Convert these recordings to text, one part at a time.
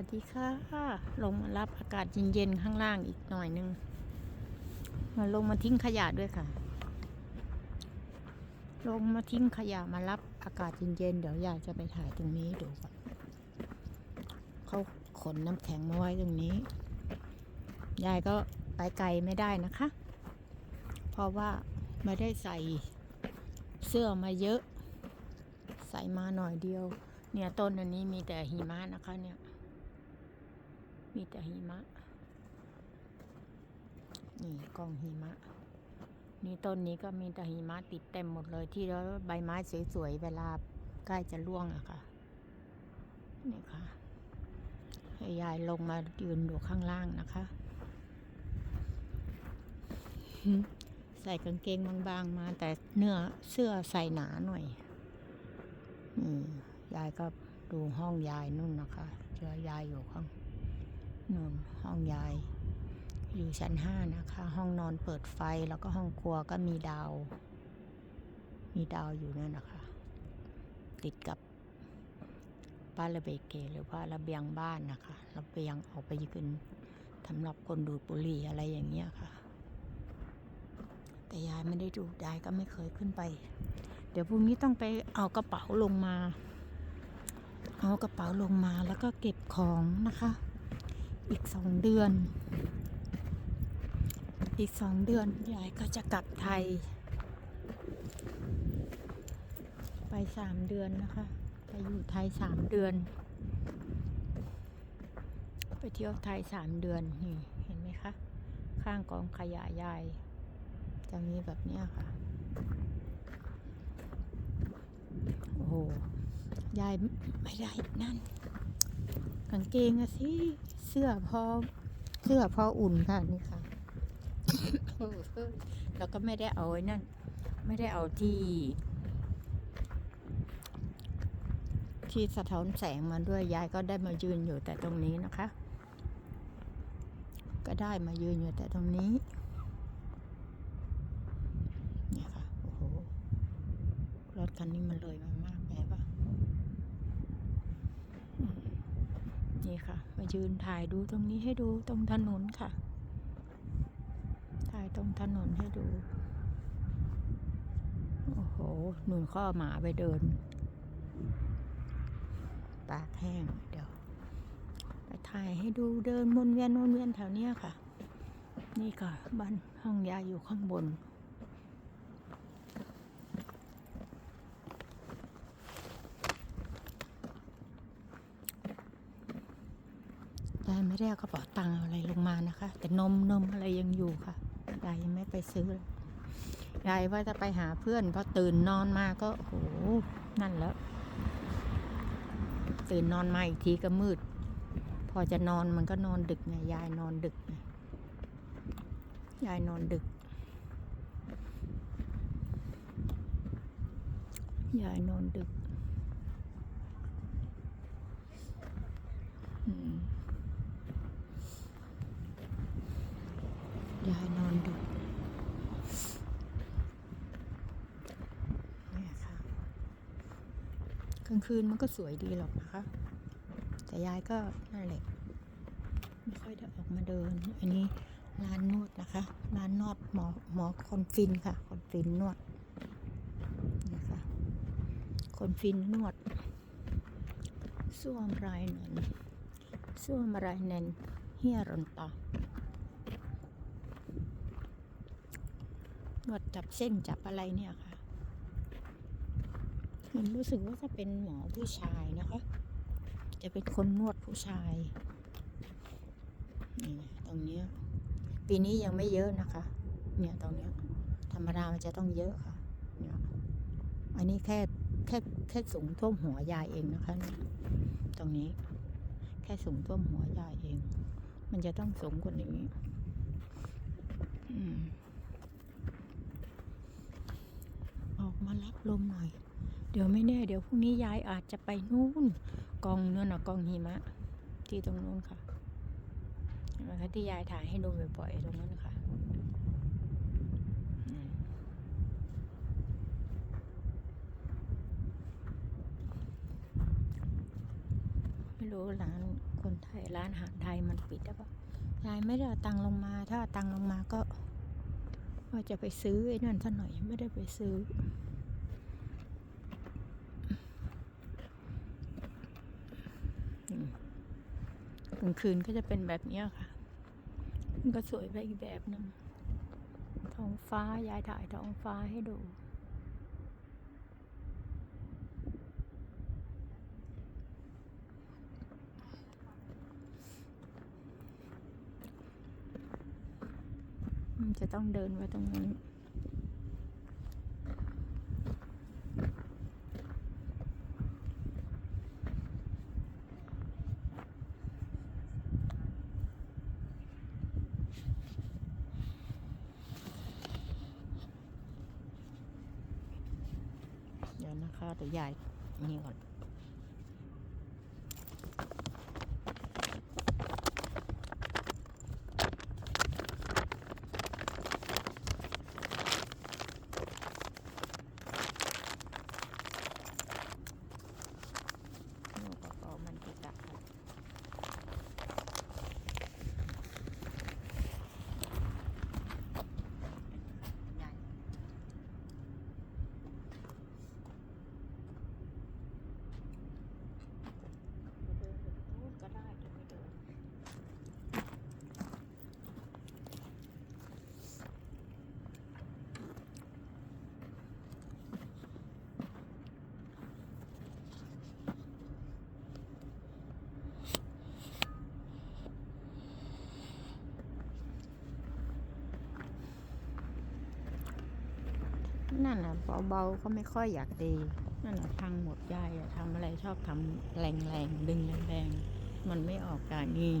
วัสดีค่ะลงมารับอากาศเย็นๆข้างล่างอีกหน่อยนึงมาลงมาทิ้งขยะด้วยค่ะ ลงมาทิ้งขยะมารับอากาศเย็นๆเดี๋ยวยายจะไปถ่ายตรงนี้ดูก่อนเขาขนน้ำแข็งมาไว้ตรงนี้ ยายก็ไปไกลไม่ได้นะคะ เพราะว่าไม่ได้ใส่เสื้อมาเยอะ ใส่มาหน่อยเดียว เนี่ยต้นอันนี้มีแต่หิมะนะคะเนี่ย มีแต่หิมะ นี่กองหิมะ นี่ต้นนี้ก็มีแต่หิมะติดเต็มหมดเลยที่แล้วใบไม้สวยๆ เวลาใกล้จะร่วงอะค่ะ นี่ค่ะ ให้ยายลงมายืนอยู่ข้างล่างนะคะ ใส่กางเกงบางๆมา แต่เนื้อเสื้อใส่หนาหน่อยอืมยายก็ดูห้องยายนู่นนะคะเจอยายอยู่ข้าง นู่นห้องยาย อยู่ชั้นห้านะคะ ห้องนอนเปิดไฟแล้วก็ห้องครัวก็มีดาว มีดาวอยู่นั่นนะคะ ติดกับบ้านระเบเกหรือว่าระเบียงบ้านนะคะระเบียงออกไปยืนสำหรับคนดูดบุหรี่อะไรอย่างเงี้ยค่ะ แต่ยายไม่ได้ดูยายก็ไม่เคยขึ้นไป เดี๋ยวพรุ่งนี้ต้องไปเอากระเป๋าลงมา เอากระเป๋าลงมาแล้วก็เก็บของนะคะ อีกสองเดือน อีกสองเดือนยายก็จะกลับไทย ไปสามเดือนนะคะไปอยู่ไทยสามเดือน ไปเที่ยวไทยสามเดือนนี่เห็นไหมคะ ข้างกองขยะยายจะมีแบบเนี้ยค่ะ โอ้โหยายไม่ได้นั่น กางเกงอะสิ เสื้อพอเสื้อพออุ่นค่ะนี่ค่ะ แล้วก็ไม่ได้เอาไอ้นั่น ไม่ได้เอาที่ ที่สะท้อนแสงมาด้วยยายก็ได้มายืนอยู่แต่ตรงนี้นะคะ ก็ได้มายืนอยู่แต่ตรงนี้เนี่ยค่ะโอ้โหรถคันนี้มันเลยมามากไปปะอืม นี่ค่ะ มายืนถ่ายดูตรงนี้ให้ดูตรงถนนค่ะ ถ่ายตรงถนนให้ดู โอ้โห หนุนข้อหมาไปเดิน ปากแห้งเดี๋ยว ไปถ่ายให้ดูเดินวนเวียนวนเวียนแถวเนี้ยค่ะ นี่ค่ะบ้านห้องยาอยู่ข้างบน ยาย ไม่ได้เอากระเป๋าตังค์อะไรลงมานะคะ แต่นมนมอะไรยังอยู่ค่ะยายยังไม่ไปซื้อเลยยายว่าจะไปหาเพื่อนพอตื่นนอนมาก็โอ้โหนั่นแล้ว ตื่นนอนมาอีกทีก็มืด พอจะนอนมันก็นอนดึกไงยายนอนดึกไงยายนอนดึกยายนอนดึก อืม ยายนอนดึกเนี่ยค่ะกลางคืนมันก็สวยดีหรอกนะคะ แต่ยายก็นั่นแหละไม่ค่อยได้ออกมาเดิน อันนี้ร้านนวดนะคะ ร้านนวดหมอหมอคนฟินค่ะ คนฟินนวดนี่ค่ะคนฟินนวดส้วมไรเนนส้วมไรเนนเฮียรอนตานวดจับเส้นจับอะไรเนี่ยค่ะ มันรู้สึกว่าจะเป็นหมอผู้ชายนะคะ จะเป็นคนนวดผู้ชายนี่ตรงนี้ปีนี้ยังไม่เยอะนะคะ เนี่ยตรงนี้ธรรมดามันจะต้องเยอะค่ะเนี่ยอันนี้แค่แค่แค่สูงท่วมหัวยายเองนะคะ ตรงนี้ แค่สูงท่วมหัวยายเอง มันจะต้องสูงกว่านี้อออกมารับลมหน่อย เดี๋ยวไม่แน่เดี๋ยวพรุ่งนี้ยายอาจจะไปนู่นกองนั่นนะกองหิมะ ที่ตรงนู้นค่ะนไหมคะที่ยายถ่ายให้ดูบ่อยๆตรงนั้นค่ะอืมเวรู้ร้านคนไทยร้านอาหารไทยมันปิดหรือเปล่ายายไม่ได้เอาตังค์ลงมา ถ้าเอาตังค์ลงมาก็ว่าจะไปซื้อไอ้นั่นซะหน่อยไม่ได้ไปซื้อ อืมกลางคืนก็จะเป็นแบบนี้ค่ะ มันก็สวยไปอีกแบบหนึ่งท้องฟ้ายายถ่ายท้องฟ้าให้ดู มันจะต้องเดินไปตรงนั้น นะคะเดี๋ยวยายนี่ก่อน หนูกระเป๋ามันติดตักค่ะใหญ่เดินไปนู่นก็ได้จะไม่เดิน นั่นแหละเบาๆก็ไม่ค่อยอยากดีนั่นน่ะพังหมดยายทำอะไรชอบทำแรงๆดึงแรงๆมันไม่ออกการนี่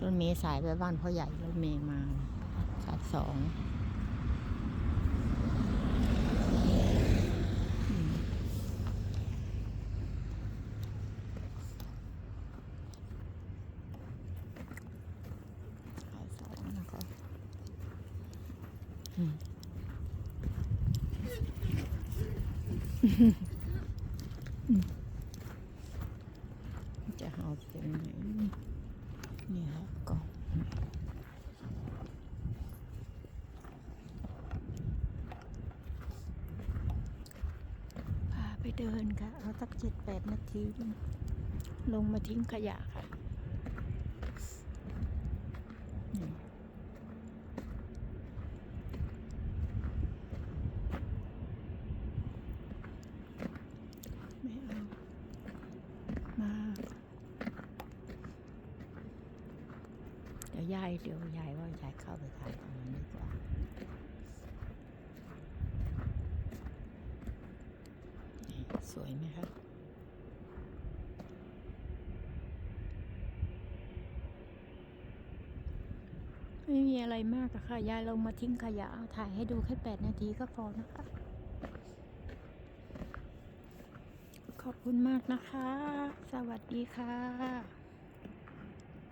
รถเมย์สายไปบ้านพ่อใหญ่รถเมย์มาสายสองอืมสายสองนะคะอืม จะเอาเป็นไหนนี่ค่ะกล่องพาไปเดินค่ะ เอาสักเจ็ดแปดนาที ลงมาทิ้งขยะค่ะนี่ไม่เอา มา เดี๋ยวยายเดี๋ยวยายว่ายายเข้าไปถ่ายตรงนั้นดีกว่าสวยไหมคะไม่มีอะไรมากอะค่ะ ยายลงมาทิ้งขยะถ่ายให้ดูแค่แปดนาทีก็พอนะคะ ขอบคุณมากนะคะ สวัสดีค่ะ